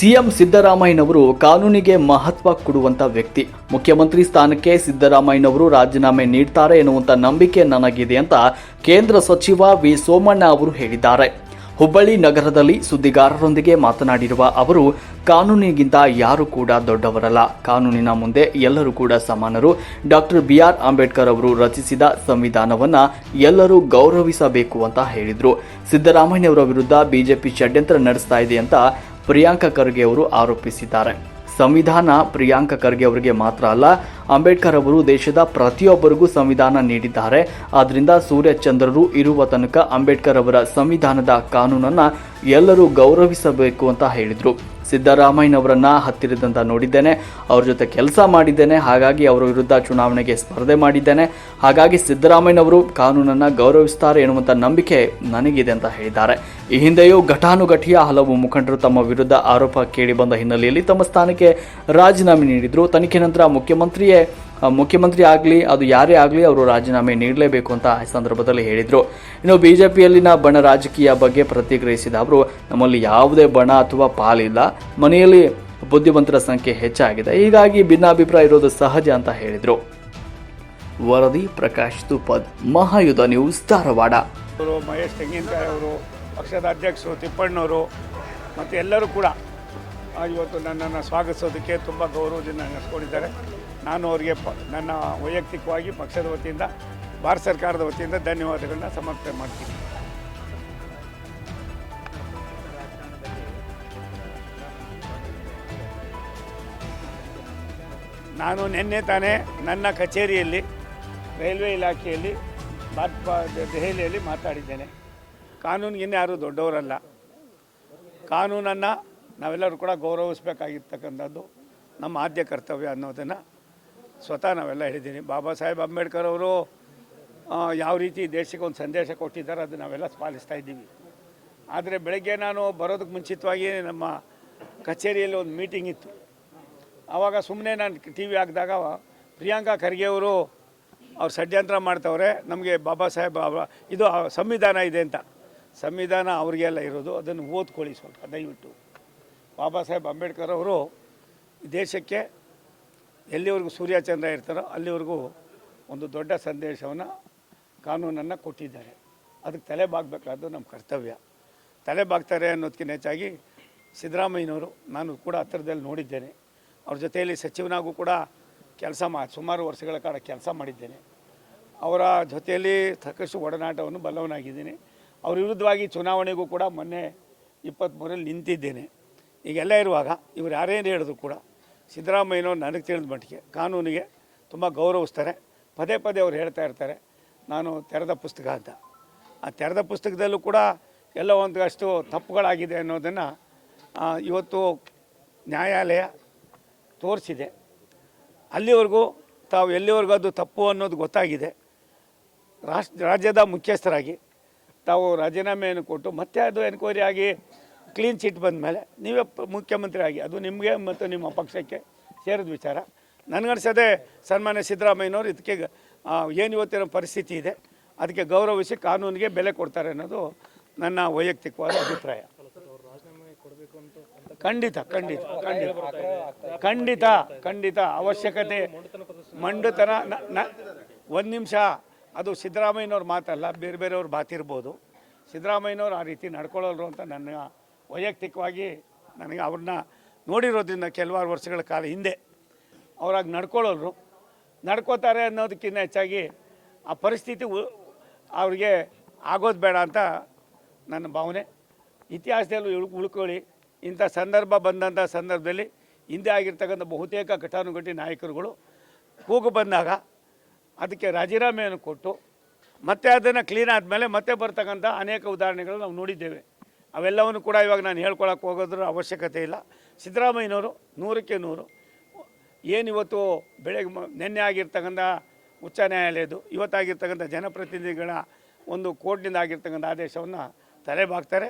CM ಸಿದ್ದರಾಮಯ್ಯನವರು ಕಾನೂನಿಗೆ ಮಹತ್ವ ಕೊಡುವಂತ ವ್ಯಕ್ತಿ. ಮುಖ್ಯಮಂತ್ರಿ ಸ್ಥಾನಕ್ಕೆ ಸಿದ್ದರಾಮಯ್ಯನವರು ರಾಜೀನಾಮೆ ನೀಡ್ತಾರೆ ಎನ್ನುವಂತ ನಂಬಿಕೆ ನನಗಿದೆ ಅಂತ ಕೇಂದ್ರ ಸಚಿವ ವಿ ಸೋಮಣ್ಣ ಅವರು ಹೇಳಿದ್ದಾರೆ. ಹುಬ್ಬಳ್ಳಿ ನಗರದಲ್ಲಿ ಸುದ್ದಿಗಾರರೊಂದಿಗೆ ಮಾತನಾಡಿರುವ ಅವರು, ಕಾನೂನಿಗಿಂತ ಯಾರು ಕೂಡ ದೊಡ್ಡವರಲ್ಲ. ಕಾನೂನಿನ ಮುಂದೆ ಎಲ್ಲರೂ ಕೂಡ ಸಮಾನರು. ಡಾಕ್ಟರ್ ಬಿ ಆರ್ ಅಂಬೇಡ್ಕರ್ ಅವರು ರಚಿಸಿದ ಸಂವಿಧಾನವನ್ನ ಎಲ್ಲರೂ ಗೌರವಿಸಬೇಕು ಅಂತ ಹೇಳಿದರು. ಸಿದ್ದರಾಮಯ್ಯನವರ ವಿರುದ್ಧ ಬಿಜೆಪಿ ಷಡ್ಯಂತ್ರ ನಡೆಸ್ತಾ ಇದೆ ಅಂತ ಪ್ರಿಯಾಂಕ ಖರ್ಗೆ ಅವರು ಆರೋಪಿಸಿದ್ದಾರೆ. ಸಂವಿಧಾನ ಪ್ರಿಯಾಂಕ ಖರ್ಗೆ ಅವರಿಗೆ ಮಾತ್ರ ಅಲ್ಲ, ಅಂಬೇಡ್ಕರ್ ಅವರು ದೇಶದ ಪ್ರತಿಯೊಬ್ಬರಿಗೂ ಸಂವಿಧಾನ ನೀಡಿದ್ದಾರೆ. ಆದ್ರಿಂದ ಸೂರ್ಯಚಂದ್ರರು ಇರುವ ತನಕ ಅಂಬೇಡ್ಕರ್ ಅವರ ಸಂವಿಧಾನದ ಕಾನೂನನ್ನ ಎಲ್ಲರೂ ಗೌರವಿಸಬೇಕು ಅಂತ ಹೇಳಿದರು. ಸಿದ್ದರಾಮಯ್ಯನವರನ್ನ ಹತ್ತಿರದಂತ ನೋಡಿದ್ದೇನೆ. ಅವ್ರ ಜೊತೆ ಕೆಲಸ ಮಾಡಿದ್ದೇನೆ. ಹಾಗಾಗಿ ಅವರ ವಿರುದ್ಧ ಚುನಾವಣೆಗೆ ಸ್ಪರ್ಧೆ ಮಾಡಿದ್ದೇನೆ. ಹಾಗಾಗಿ ಸಿದ್ದರಾಮಯ್ಯನವರು ಕಾನೂನನ್ನು ಗೌರವಿಸ್ತಾರೆ ಎನ್ನುವಂಥ ನಂಬಿಕೆ ನನಗಿದೆ ಅಂತ ಹೇಳಿದ್ದಾರೆ. ಈ ಹಿಂದೆಯೂ ಘಟಾನುಘಟಿಯ ಹಲವು ಮುಖಂಡರು ತಮ್ಮ ವಿರುದ್ಧ ಆರೋಪ ಕೇಳಿ ಬಂದ ಹಿನ್ನೆಲೆಯಲ್ಲಿ ತಮ್ಮ ಸ್ಥಾನಕ್ಕೆ ರಾಜೀನಾಮೆ ನೀಡಿದ್ರು. ತನಿಖೆ ನಂತರ ಮುಖ್ಯಮಂತ್ರಿಯೇ ಮುಖ್ಯಮಂತ್ರಿ ಆಗಲಿ, ಅದು ಯಾರೇ ಆಗಲಿ ಅವರು ರಾಜೀನಾಮೆ ನೀಡಲೇಬೇಕು ಅಂತ ಸಂದರ್ಭದಲ್ಲಿ ಹೇಳಿದರು. ಇನ್ನು ಬಿಜೆಪಿಯಲ್ಲಿನ ಬಣ ರಾಜಕೀಯ ಬಗ್ಗೆ ಪ್ರತಿಕ್ರಿಯಿಸಿದ ಅವರು, ನಮ್ಮಲ್ಲಿ ಯಾವುದೇ ಬಣ ಅಥವಾ ಪಾಲಿಲ್ಲ. ಮನೆಯಲ್ಲಿ ಬುದ್ಧಿವಂತರ ಸಂಖ್ಯೆ ಹೆಚ್ಚಾಗಿದೆ. ಹೀಗಾಗಿ ಭಿನ್ನಾಭಿಪ್ರಾಯ ಇರೋದು ಸಹಜ ಅಂತ ಹೇಳಿದರು. ವರದಿ ಪ್ರಕಾಶ್ ತುಪದ್, ಮಹಾಯುಧ ನ್ಯೂಸ್ ಧಾರವಾಡ. ಅವರು, ಮಹೇಶ್ ತೆಂಗಿನಕಾಯಿ ಅವರು, ಪಕ್ಷದ ಅಧ್ಯಕ್ಷರು, ತಿಪ್ಪಣ್ಣವರು, ಮತ್ತು ಎಲ್ಲರೂ ಕೂಡ ಇವತ್ತು ನನ್ನನ್ನು ಸ್ವಾಗತಿಸೋದಕ್ಕೆ ತುಂಬ ಗೌರವದಿಂದ ನಡೆಸ್ಕೊಂಡಿದ್ದಾರೆ. ನಾನು ಅವರಿಗೆ ನನ್ನ ವೈಯಕ್ತಿಕವಾಗಿ ಪಕ್ಷದ ವತಿಯಿಂದ, ಭಾರತ ಸರ್ಕಾರದ ವತಿಯಿಂದ ಧನ್ಯವಾದಗಳನ್ನ ಸಮರ್ಪಣೆ ಮಾಡ್ತೀನಿ. ನಾನು ನಿನ್ನೆ ತಾನೇ ನನ್ನ ಕಚೇರಿಯಲ್ಲಿ, ರೈಲ್ವೆ ಇಲಾಖೆಯಲ್ಲಿ ದೆಹಲಿಯಲ್ಲಿ ಮಾತಾಡಿದ್ದೇನೆ. ಕಾನೂನಿಗಿನ್ನ ಯಾರೂ ದೊಡ್ಡವರಲ್ಲ. ಕಾನೂನನ್ನು ನಾವೆಲ್ಲರೂ ಕೂಡ ಗೌರವಿಸಬೇಕಾಗಿರ್ತಕ್ಕಂಥದ್ದು ನಮ್ಮ ಆದ್ಯ ಕರ್ತವ್ಯ ಅನ್ನೋದನ್ನು ಸ್ವತಃ ನಾವೆಲ್ಲ ಹೇಳಿದ್ದೀನಿ. ಬಾಬಾ ಸಾಹೇಬ್ ಅಂಬೇಡ್ಕರ್ ಅವರು ಯಾವ ರೀತಿ ದೇಶಕ್ಕೆ ಒಂದು ಸಂದೇಶ ಕೊಟ್ಟಿದ್ದಾರೆ ಅದು ನಾವೆಲ್ಲ ಪಾಲಿಸ್ತಾ ಇದ್ದೀವಿ. ಆದರೆ ಬೆಳಗ್ಗೆ ನಾನು ಬರೋದಕ್ಕೆ ಮುಂಚಿತವಾಗಿ ನಮ್ಮ ಕಚೇರಿಯಲ್ಲಿ ಒಂದು ಮೀಟಿಂಗ್ ಇತ್ತು. ಆವಾಗ ಸುಮ್ಮನೆ ನಾನು ಟಿ ವಿ ಹಾಕಿದಾಗ ಪ್ರಿಯಾಂಕಾ ಖರ್ಗೆ ಅವರು, ಅವ್ರು ಷಡ್ಯಂತ್ರ ಮಾಡ್ತವ್ರೆ, ನಮಗೆ ಬಾಬಾ ಸಾಹೇಬ್ ಇದು ಸಂವಿಧಾನ ಇದೆ ಅಂತ. ಸಂವಿಧಾನ ಅವ್ರಿಗೆಲ್ಲ ಇರೋದು, ಅದನ್ನು ಓದ್ಕೊಳ್ಳಿ ಸ್ವಲ್ಪ, ದಯವಿಟ್ಟು. ಬಾಬಾ ಸಾಹೇಬ್ ಅಂಬೇಡ್ಕರ್ ಅವರು ದೇಶಕ್ಕೆ ಎಲ್ಲಿವರೆಗೂ ಸೂರ್ಯಚಂದ್ರ ಇರ್ತಾರೋ ಅಲ್ಲಿವರೆಗೂ ಒಂದು ದೊಡ್ಡ ಸಂದೇಶವನ್ನು ಕಾನೂನನ್ನು ಕೊಟ್ಟಿದ್ದಾರೆ. ಅದಕ್ಕೆ ತಲೆ ಬಾಗಬೇಕಾದ್ದು ನಮ್ಮ ಕರ್ತವ್ಯ. ತಲೆ ಬಾಗ್ತಾರೆ ಅನ್ನೋದಕ್ಕಿಂತ ಹೆಚ್ಚಾಗಿ ಸಿದ್ದರಾಮಯ್ಯನವರು ನಾನು ಕೂಡ ಹತ್ತಿರದಲ್ಲಿ ನೋಡಿದ್ದೇನೆ. ಅವ್ರ ಜೊತೆಯಲ್ಲಿ ಸಚಿವನಾಗೂ ಕೂಡ ಕೆಲಸ ಮಾ, ಸುಮಾರು ವರ್ಷಗಳ ಕಾಲ ಕೆಲಸ ಮಾಡಿದ್ದೇನೆ. ಅವರ ಜೊತೆಯಲ್ಲಿ ಸಾಕಷ್ಟು ಒಡನಾಟವನ್ನು ಬಲ್ಲವನಾಗಿದ್ದೀನಿ. ಅವ್ರ ವಿರುದ್ಧವಾಗಿ ಚುನಾವಣೆಗೂ ಕೂಡ ಮೊನ್ನೆ ಇಪ್ಪತ್ತ್ಮೂರಲ್ಲಿ ನಿಂತಿದ್ದೇನೆ. ಈಗೆಲ್ಲ ಇರುವಾಗ ಇವ್ರು ಯಾರೇನು ಹೇಳಿದ್ರು ಕೂಡ ಸಿದ್ದರಾಮಯ್ಯನವ್ರು ನನಗೆ ತಿಳಿದ ಮಟ್ಟಿಗೆ ಕಾನೂನಿಗೆ ತುಂಬ ಗೌರವಿಸ್ತಾರೆ. ಪದೇ ಪದೇ ಅವ್ರು ಹೇಳ್ತಾ ಇರ್ತಾರೆ, ನಾನು ತೆರೆದ ಪುಸ್ತಕ ಅಂತ. ಆ ತೆರೆದ ಪುಸ್ತಕದಲ್ಲೂ ಕೂಡ ಎಲ್ಲ ಒಂದಷ್ಟು ತಪ್ಪುಗಳಾಗಿದೆ ಅನ್ನೋದನ್ನು ಇವತ್ತು ನ್ಯಾಯಾಲಯ ತೋರಿಸಿದೆ. ಅಲ್ಲಿವರೆಗೂ ತಾವು ಎಲ್ಲಿವರೆಗೂ ಅದು ತಪ್ಪು ಅನ್ನೋದು ಗೊತ್ತಾಗಿದೆ. ರಾಷ್ಟ್ರ, ರಾಜ್ಯದ ಮುಖ್ಯಸ್ಥರಾಗಿ ತಾವು ರಾಜೀನಾಮೆಯನ್ನು ಕೊಟ್ಟು ಮತ್ತೆ ಅದು ಎನ್ಕ್ವೈರಿ ಆಗಿ ಕ್ಲೀನ್ ಚಿಟ್ ಬಂದ ಮೇಲೆ ನೀವೇ ಮುಖ್ಯಮಂತ್ರಿ ಆಗಿ ಅದು ನಿಮಗೆ ಮತ್ತು ನಿಮ್ಮ ಪಕ್ಷಕ್ಕೆ ಸೇರಿದ ವಿಚಾರ. ನನಗನ್ಸದೆ ಸನ್ಮಾನ್ಯ ಸಿದ್ದರಾಮಯ್ಯನವರು ಇದಕ್ಕೆ ಏನು ಇವತ್ತಿನ ಪರಿಸ್ಥಿತಿ ಇದೆ, ಅದಕ್ಕೆ ಗೌರವಿಸಿ ಕಾನೂನಿಗೆ ಬೆಲೆ ಕೊಡ್ತಾರೆ ಅನ್ನೋದು ನನ್ನ ವೈಯಕ್ತಿಕವಾದ ಅಭಿಪ್ರಾಯ. ಖಂಡಿತ ಖಂಡಿತ ಖಂಡಿತ ಖಂಡಿತ ಖಂಡಿತ, ಅವಶ್ಯಕತೆ, ಮಂಡುತನ ಒಂದು ನಿಮಿಷ, ಅದು ಸಿದ್ದರಾಮಯ್ಯನವ್ರ ಮಾತಲ್ಲ, ಬೇರೆ ಬೇರೆಯವ್ರ ಮಾತಿರ್ಬೋದು. ಸಿದ್ದರಾಮಯ್ಯನವ್ರು ಆ ರೀತಿ ನಡ್ಕೊಳ್ಳೋರು ಅಂತ ನನ್ನ ವೈಯಕ್ತಿಕವಾಗಿ ನನಗೆ ಅವ್ರನ್ನ ನೋಡಿರೋದ್ರಿಂದ ಕೆಲವಾರು ವರ್ಷಗಳ ಕಾಲ ಹಿಂದೆ ಅವ್ರಾಗಿ ನಡ್ಕೊಳ್ಳೋರು. ನಡ್ಕೋತಾರೆ ಅನ್ನೋದಕ್ಕಿಂತ ಹೆಚ್ಚಾಗಿ ಆ ಪರಿಸ್ಥಿತಿ ಅವ್ರಿಗೆ ಆಗೋದು ಬೇಡ ಅಂತ ನನ್ನ ಭಾವನೆ. ಇತಿಹಾಸದಲ್ಲಿ ಉಳ್, ಉಳ್ಕೊಳ್ಳಿ. ಇಂಥ ಸಂದರ್ಭ ಬಂದಂಥ ಸಂದರ್ಭದಲ್ಲಿ ಹಿಂದೆ ಆಗಿರ್ತಕ್ಕಂಥ ಬಹುತೇಕ ಘಟಾನುಘಟಿ ನಾಯಕರುಗಳು ಕೂಗು ಬಂದಾಗ ಅದಕ್ಕೆ ರಾಜೀನಾಮೆಯನ್ನು ಕೊಟ್ಟು ಮತ್ತೆ ಅದನ್ನು ಕ್ಲೀನ್ ಆದಮೇಲೆ ಮತ್ತೆ ಬರ್ತಕ್ಕಂಥ ಅನೇಕ ಉದಾಹರಣೆಗಳು ನಾವು ನೋಡಿದ್ದೇವೆ. ಅವೆಲ್ಲವನ್ನು ಕೂಡ ಇವಾಗ ನಾನು ಹೇಳ್ಕೊಳಕ್ಕೆ ಹೋಗೋದ್ರ ಅವಶ್ಯಕತೆ ಇಲ್ಲ. ಸಿದ್ದರಾಮಯ್ಯನವರು ನೂರಕ್ಕೆ ನೂರು. ಏನಿವತ್ತು ಬೆಳಗ್ಗೆ ನಿನ್ನೆ ಆಗಿರ್ತಕ್ಕಂಥ ಉಚ್ಚ ನ್ಯಾಯಾಲಯದ್ದು, ಇವತ್ತಾಗಿರ್ತಕ್ಕಂಥ ಜನಪ್ರತಿನಿಧಿಗಳ ಒಂದು ಕೋರ್ಟ್ನಿಂದ ಆಗಿರ್ತಕ್ಕಂಥ ಆದೇಶವನ್ನು ತಲೆಬಾಗ್ತಾರೆ.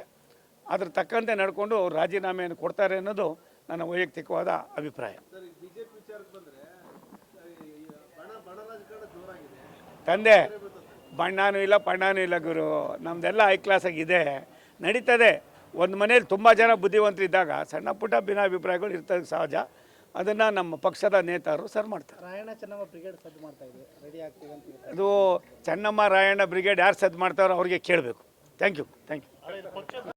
ಅದ್ರ ತಕ್ಕಂತೆ ನಡ್ಕೊಂಡು ಅವ್ರು ರಾಜೀನಾಮೆಯನ್ನು ಕೊಡ್ತಾರೆ ಅನ್ನೋದು ನನ್ನ ವೈಯಕ್ತಿಕವಾದ ಅಭಿಪ್ರಾಯ. ತಂದೆ, ಬಣ್ಣನೂ ಇಲ್ಲ, ಪಣ್ಣನೂ ಇಲ್ಲ ಗುರು. ನಮ್ಮದೆಲ್ಲ ಹೈ ಕ್ಲಾಸಾಗಿದೆ ನಡೀತದೆ. ಒಂದು ಮನೇಲಿ ತುಂಬ ಜನ ಬುದ್ಧಿವಂತರಿದ್ದಾಗ ಸಣ್ಣ ಪುಟ್ಟ ಭಿನ್ನಾಭಿಪ್ರಾಯಗಳು ಇರ್ತದೆ ಸಹಜ. ಅದನ್ನು ನಮ್ಮ ಪಕ್ಷದ ನೇತಾರರು ಸರ್ ಮಾಡ್ತಾರೆ. ರಾಯಣ್ಣ ಚೆನ್ನಮ್ಮ ಬ್ರಿಗೇಡ್ ಸದ್ದು ಮಾಡ್ತಾ ಇದೆ. ರೆಡಿ ಆಗ್ತೀವಿ ಅಂತ ಹೇಳ್ತಾರೆ. ಅದು ಚೆನ್ನಮ್ಮ ರಾಯಣ್ಣ ಬ್ರಿಗೇಡ್ ಯಾರು ಸದ್ದು ಮಾಡ್ತಾರೋ ಅವ್ರಿಗೆ ಕೇಳಬೇಕು. Thank you thank you